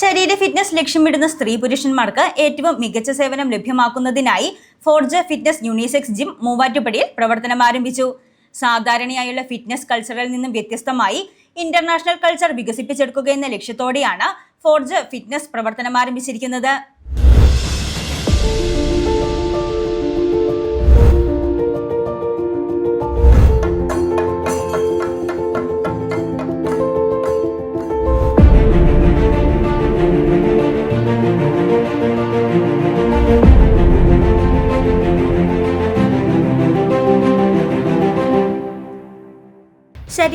ശരീര ഫിറ്റ്നസ് ലക്ഷ്യമിടുന്ന സ്ത്രീ പുരുഷന്മാർക്ക് ഏറ്റവും മികച്ച സേവനം ലഭ്യമാക്കുന്നതിനായി four G fitness unisex gym മൂവാറ്റുപടിയിൽ പ്രവർത്തനം ആരംഭിച്ചു. സാധാരണയായുള്ള ഫിറ്റ്നസ് കൾച്ചറിൽ നിന്നും വ്യത്യസ്തമായി ഇന്റർനാഷണൽ കൾച്ചർ വികസിപ്പിച്ചെടുക്കുക എന്ന ലക്ഷ്യത്തോടെയാണ് ഫോർജ് ഫിറ്റ്നസ് പ്രവർത്തനം ആരംഭിച്ചിരിക്കുന്നത്.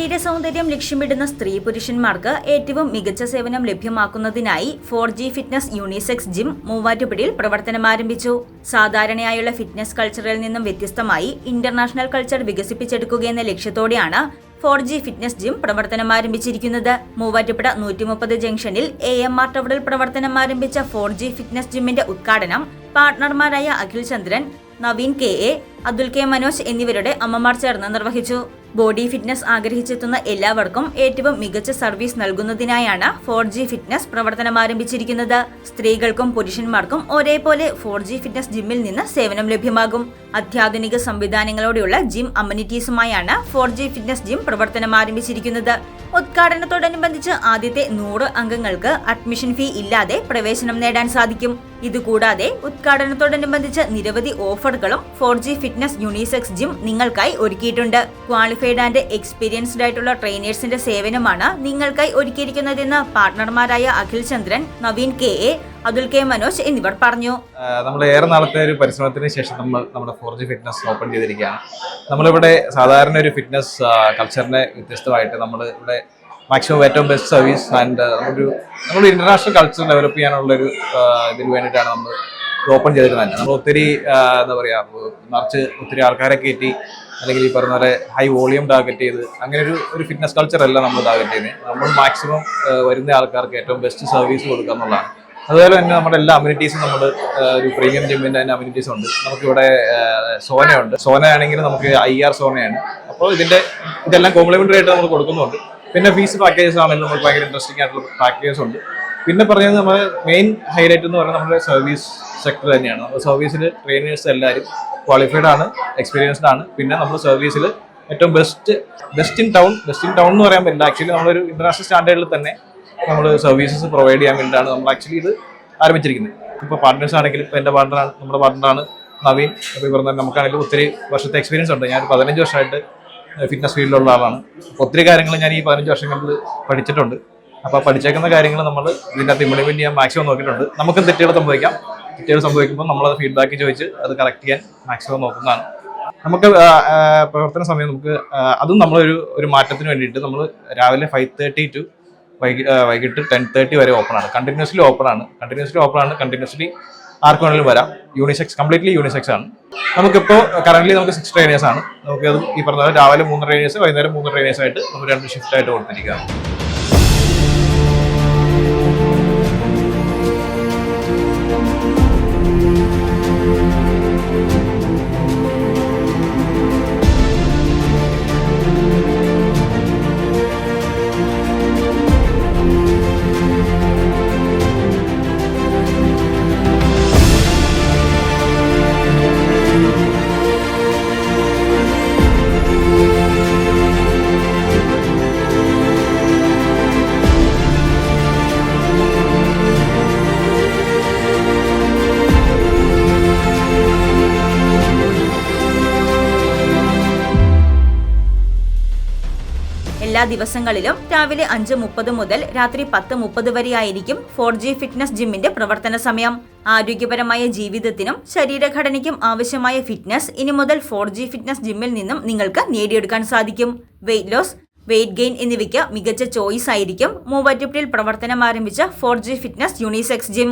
ശരീര സൗന്ദര്യം ലക്ഷ്യമിടുന്ന സ്ത്രീ പുരുഷന്മാർക്ക് ഏറ്റവും മികച്ച സേവനം ലഭ്യമാക്കുന്നതിനായി four G fitness unisex gym മൂവാറ്റുപുഴയിൽ പ്രവർത്തനം ആരംഭിച്ചു. സാധാരണയായുള്ള ഫിറ്റ്നസ് കൾച്ചറിൽ നിന്നും വ്യത്യസ്തമായി ഇന്റർനാഷണൽ കൾച്ചർ വികസിപ്പിച്ചെടുക്കുകയെന്ന ലക്ഷ്യത്തോടെയാണ് ഫോർ ജി ഫിറ്റ്നസ് ജിം പ്രവർത്തനം ആരംഭിച്ചിരിക്കുന്നത്. മൂവാറ്റുപുഴ നൂറ്റി മുപ്പത് ജംഗ്ഷനിൽ എ എം ആർ ടവറിൽ പ്രവർത്തനം ആരംഭിച്ച ഫോർ ജി ഫിറ്റ്നസ് ജിമ്മിന്റെ ഉദ്ഘാടനം പാർട്ണർമാരായ Akhil Chandran Naveen K A Athul K Manoj എന്നിവരുടെ അമ്മമാർ ചേർന്ന് നിർവഹിച്ചു. ബോഡി ഫിറ്റ്നസ് ആഗ്രഹിച്ചെത്തുന്ന എല്ലാവർക്കും ഏറ്റവും മികച്ച സർവീസ് നൽകുന്നതിനായാണ് ഫോർ ജി ഫിറ്റ്നസ് പ്രവർത്തനം ആരംഭിച്ചിരിക്കുന്നത്. സ്ത്രീകൾക്കും പുരുഷന്മാർക്കും ഒരേപോലെ ഫോർ ജി ഫിറ്റ്നസ് ജിമ്മിൽ നിന്ന് സേവനം ലഭ്യമാകും. അത്യാധുനിക സംവിധാനങ്ങളോടെയുള്ള ജിം അമ്യൂണിറ്റീസുമായാണ് ഫോർ ജി ഫിറ്റ്നസ് ജിം പ്രവർത്തനം ആരംഭിച്ചിരിക്കുന്നത്. ഉദ്ഘാടനത്തോടനുബന്ധിച്ച് ആദ്യത്തെ നൂറ് അംഗങ്ങൾക്ക് അഡ്മിഷൻ ഫീ ഇല്ലാതെ പ്രവേശനം നേടാൻ സാധിക്കും. ഇതുകൂടാതെ ഉദ്ഘാടനത്തോടനുബന്ധിച്ച് നിരവധി ഓഫറുകളും four G fitness unisex gym നിങ്ങൾക്കായി ഒരുക്കിയിട്ടുണ്ട്. ക്വാളിഫൈഡ് ആൻഡ് എക്സ്പീരിയൻസ്ഡ് ആയിട്ടുള്ള ട്രെയിനേഴ്സിന്റെ സേവനമാണ് നിങ്ങൾക്കായി ഒരുക്കിയിരിക്കുന്നതെന്ന് പാർട്ണർമാരായ Akhil Chandran Naveen K A Athul K Manoj എന്നിവർ പറഞ്ഞു. നമ്മൾ ഏറെ നാളത്തെ ഒരു പരിശ്രമത്തിന് ശേഷം നമ്മൾ നമ്മുടെ ഫോർ ജി ഫിറ്റ്നസ് ഓപ്പൺ ചെയ്തിരിക്കുകയാണ്. നമ്മളിവിടെ സാധാരണ ഒരു ഫിറ്റ്നസ് കൾച്ചറിനെ വ്യത്യസ്തമായിട്ട് നമ്മൾ ഇവിടെ മാക്സിമം ഏറ്റവും ബെസ്റ്റ് സർവീസ് ആൻഡ് ഒരു നമ്മൾ ഇന്റർനാഷണൽ കൾച്ചർ ഡെവലപ്പ് ചെയ്യാനുള്ള ഒരു ഇതിന് വേണ്ടിയിട്ടാണ് നമ്മൾ ഓപ്പൺ ചെയ്തിരുന്നത് നമ്മൾ ഒത്തിരി എന്താ പറയുക നിറച്ച് ഒത്തിരി ആൾക്കാരെ കയറ്റി അല്ലെങ്കിൽ ഈ പറഞ്ഞ പോലെ ഹൈ വോളിയം ടാർഗറ്റ് ചെയ്ത് അങ്ങനെ ഒരു ഒരു ഫിറ്റ്നസ് കൾച്ചർ അല്ല നമ്മൾ ടാർഗറ്റ് ചെയ്യുന്നത് നമ്മൾ മാക്സിമം വരുന്ന ആൾക്കാർക്ക് ഏറ്റവും ബെസ്റ്റ് സർവീസ് കൊടുക്കുക എന്നുള്ളതാണ്. അതുപോലെ തന്നെ നമ്മുടെ എല്ലാ അമ്യൂണിറ്റീസും നമ്മൾ ഒരു പ്രീമിയം ജിമ്മിന്റെ തന്നെ അമ്യൂണിറ്റീസ് ഉണ്ട്. നമുക്കിവിടെ സോനയുണ്ട്. സോന ആണെങ്കിൽ നമുക്ക് ഐ ആർ സോനയാണ്. അപ്പോൾ ഇതിന്റെ ഇതെല്ലാം കോംപ്ലിമെന്ററി ആയിട്ട് നമ്മൾ കൊടുക്കുന്നുണ്ട്. പിന്നെ ഫീസ് പാക്കേജസ് ആണെങ്കിലും നമുക്ക് ഭയങ്കര ഇൻട്രസ്റ്റിംഗ് ആയിട്ടുള്ള പാക്കേജസ് ഉണ്ട്. പിന്നെ പറയുന്നത് നമ്മൾ മെയിൻ ഹൈലൈറ്റ് എന്ന് പറയുന്നത് നമ്മുടെ സർവീസ് സെക്ടർ തന്നെയാണ്. നമ്മുടെ സർവീസിൽ ട്രെയിനേഴ്സ് എല്ലാവരും ക്വാളിഫൈഡ് ആണ് എക്സ്പീരിയൻസ്ഡ് ആണ്. പിന്നെ നമ്മൾ സർവീസിൽ ഏറ്റവും best best in town best in town എന്ന് പറയാൻ പറ്റില്ല. ആക്ച്വലി നമ്മളൊരു ഇന്റർനാഷണൽ സ്റ്റാൻഡേർഡിൽ തന്നെ നമ്മൾ സർവീസസ് പ്രൊവൈഡ് ചെയ്യാൻ വേണ്ടിയിട്ടാണ് നമ്മൾ ആക്ച്വലി ഇത് ആരംഭിച്ചിരിക്കുന്നത്. ഇപ്പോൾ പാർട്ട്നേഴ്സ് ആണെങ്കിലും ഇപ്പോൾ എന്റെ പാർട്ട്നറാണ് നമ്മുടെ പാർട്ട്നറാണ് നവീൻ. അപ്പോൾ ഈ പറഞ്ഞ നമുക്കാണെങ്കിലും ഒത്തിരി വർഷത്തെ എക്സ്പീരിയൻസ് ഉണ്ട്. ഞാൻ പതിനഞ്ച് വർഷമായിട്ട് ഫിറ്റ്നസ് ഫീൽഡിലുള്ള ആളാണ്. ഒത്തിരി കാര്യങ്ങൾ ഞാൻ ഈ പതിനഞ്ച് വർഷങ്ങളിൽ പഠിച്ചിട്ടുണ്ട്. അപ്പോൾ പഠിച്ചേക്കുന്ന കാര്യങ്ങൾ നമ്മൾ ഇതിന്റെ അകത്ത് ഇംപ്ലിമെന്റ് ചെയ്യാൻ മാക്സിമം നോക്കിയിട്ടുണ്ട്. നമുക്കും തെറ്റുകൾ സംഭവിക്കാം. തെറ്റുകൾ സംഭവിക്കുമ്പോൾ നമ്മളത് ഫീഡ്ബാക്ക് ചോദിച്ച് അത് കറക്റ്റ് ചെയ്യാൻ മാക്സിമം നോക്കുന്നതാണ്. നമുക്ക് പ്രവർത്തന സമയം നമുക്ക് അതും നമ്മളൊരു ഒരു മാറ്റത്തിന് വേണ്ടിയിട്ട് നമ്മൾ രാവിലെ ഫൈവ് തേർട്ടി ടു വൈകി വൈകിട്ട് ടെൻ തേർട്ടി വരെ ഓപ്പൺ ആണ്. കണ്ടിന്യൂസ്ലി ഓപ്പൺ ആണ്. കണ്ടിന്യൂസ്ലി ഓപ്പൺ ആണ്. കണ്ടിന്യൂസ്ലി ആർക്ക് വേണമെങ്കിലും വരാം. യൂണിസെക്സ് കംപ്ലീറ്റ്ലി യൂണിസെക്സ് ആണ്. നമുക്കിപ്പോൾ കറന്റ് നമുക്ക് സിക്സ് ട്രെയിനേഴ്സ് ആണ്. നമുക്ക് ഈ പറഞ്ഞ രാവിലെ മൂന്ന് ട്രെയിനേഴ്സ് വൈകുന്നേരം മൂന്ന് ട്രെയിനേഴ്സ് ആയിട്ട് നമ്മൾ രണ്ട് ഷിഫ്റ്റ് ആയിട്ട് കൊടുത്തിരിക്കുകയാണ്. എല്ലാ ദിവസങ്ങളിലും രാവിലെ അഞ്ച് മുപ്പത് മുതൽ രാത്രി പത്ത് മുപ്പത് വരെയായിരിക്കും ഫോർ ജി ഫിറ്റ്നസ് ജിമ്മിന്റെ പ്രവർത്തന സമയം. ആരോഗ്യപരമായ ജീവിതത്തിനും ശരീരഘടനയ്ക്കും ആവശ്യമായ ഫിറ്റ്നസ് ഇനി മുതൽ ഫോർ ജി ഫിറ്റ്നസ് ജിമ്മിൽ നിന്നും നിങ്ങൾക്ക് നേടിയെടുക്കാൻ സാധിക്കും. വെയിറ്റ് ലോസ് വെയിറ്റ് ഗെയിൻ എന്നിവയ്ക്ക് മികച്ച ചോയ്സ് ആയിരിക്കും മൂവാറ്റുപുഴയിൽ പ്രവർത്തനം ആരംഭിച്ച four G fitness unisex gym.